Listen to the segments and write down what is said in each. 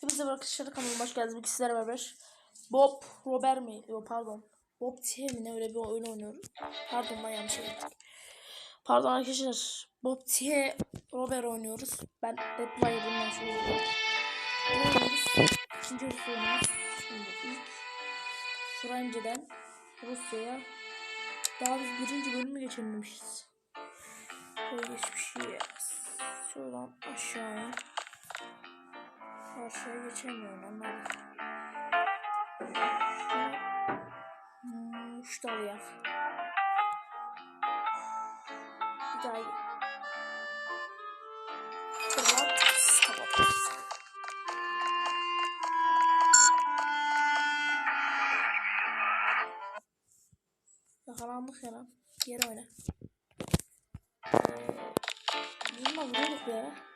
Hepinize arkadaşlar kanalıma hoş geldiniz. Bugün sizlerle beraber Bob Robert mi? Yok pardon. Bob T mi ne öyle bir oyun oynuyorum. Pardon ben yanlış yaptım. Pardon arkadaşlar. Bob T Robert oynuyoruz. Ben şöyle yapıyorum. Ne oynuyoruz? İkinci Rus oynuyoruz. Şimdi ilk Franca'dan Rusya'ya daha biz birinci bölümü geçememişiz. Böyle geçmişiz. Şuradan aşağıya. Karşıya geçemiyorum anladım. Hmm, şu dalıya. Bir daha Fırlat. Tamam. Yakalandık ya lan. Geri oyna. Ee, bununla vuruyorduk bir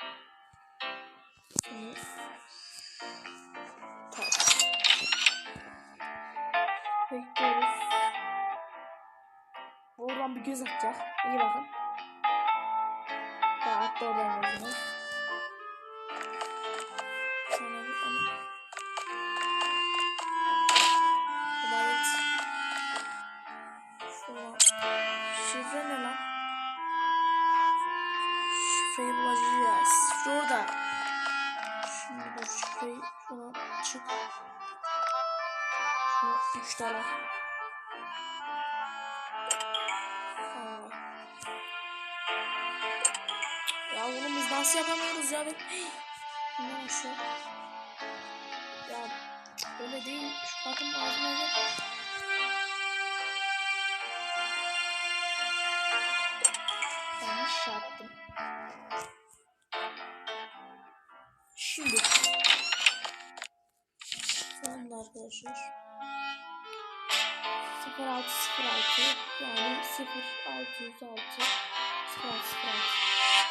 Bir göz atacak. İyi bakın. Ya attı oradan gözünü. Şifre ne lan? Şifreyi bulacağız. Şurada. Şimdi dur şifreyi şuradan çık. Şunu üç tane. ya. Bunu biz nasıl yapamıyoruz ya? Ben... Bundan şu. Ya öyle değil. Şu bakın ağzına öyle. Yanlış yaptım. Şimdi. Sonunda arkadaşlar. 0606 yani 0606 0606 0606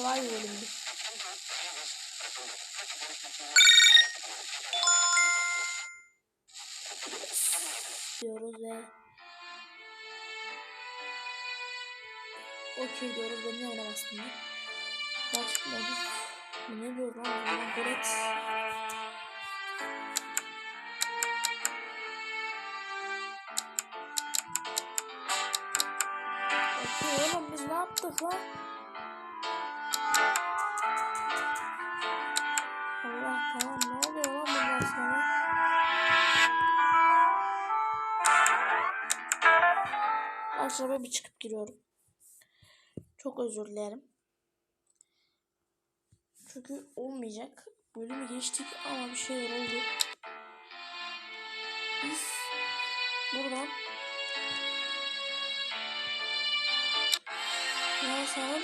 kolay bir bölümdü. diyoruz ve okey diyoruz ve ne ona. Bak modus. Ne diyor lan? Lan Goret. Okey oğlum biz ne yaptık lan? Ben bir çıkıp giriyorum. Çok özür dilerim. Çünkü olmayacak. Bölümü geçtik ama bir şeyler oldu. Biz buradan Fransa'nın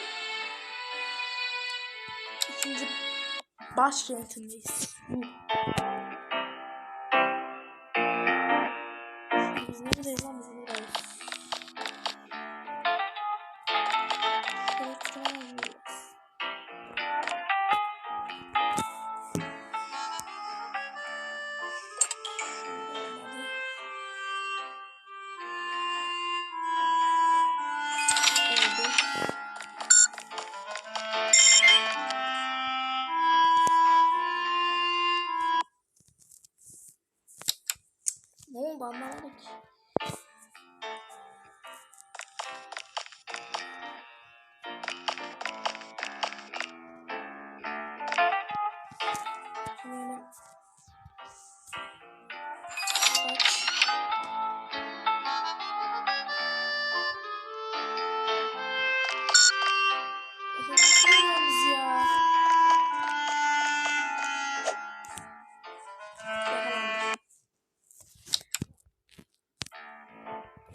ikinci başkentindeyiz. Biz neredeyiz lan Ne oldu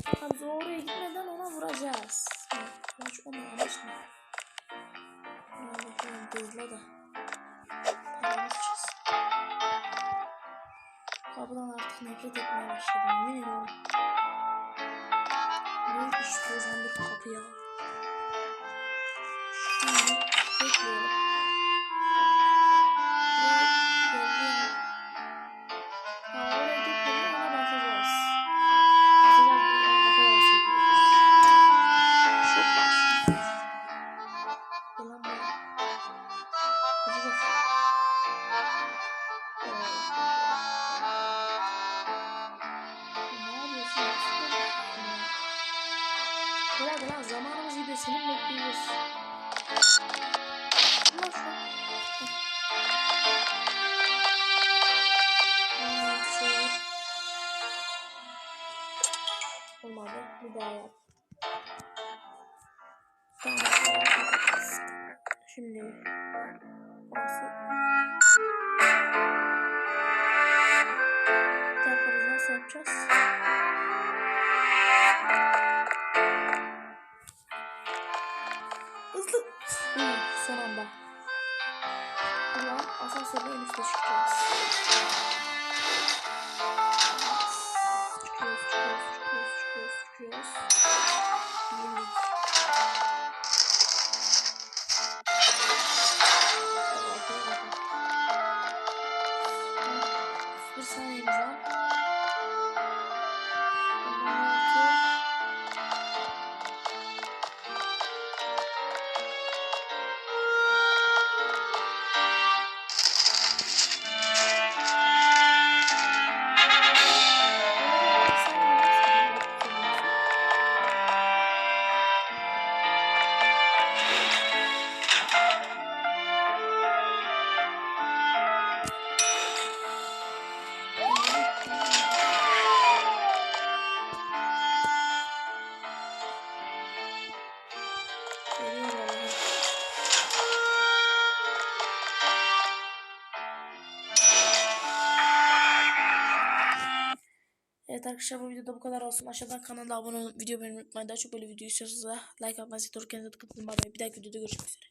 Hamza oraya gitmeden ona vuracağız. Maç ona alışma. Bakayım hızla da. Kapıdan artık nefret etmeye başladım. Yemin ediyorum. Ne iş bir kapıya. Şimdi bekliyorum. Zamanımız gibi senin şöyle. Olmadı. Bir daha yap. Tamam. Şimdi. Dakika biz nasıl yapacağız? Asansörle en üstte çıkacağız. Çıkıyoruz, çıkıyoruz, çıkıyoruz, çıkıyoruz, çıkıyoruz. Bakın. Bir saniyemiz var. Evet arkadaşlar bu videoda bu kadar olsun. Aşağıdan kanala abone olup video beğenmeyi unutmayın. Daha çok böyle video istiyorsanız da like atmayı. Bay bay. Bir dahaki videoda görüşmek üzere.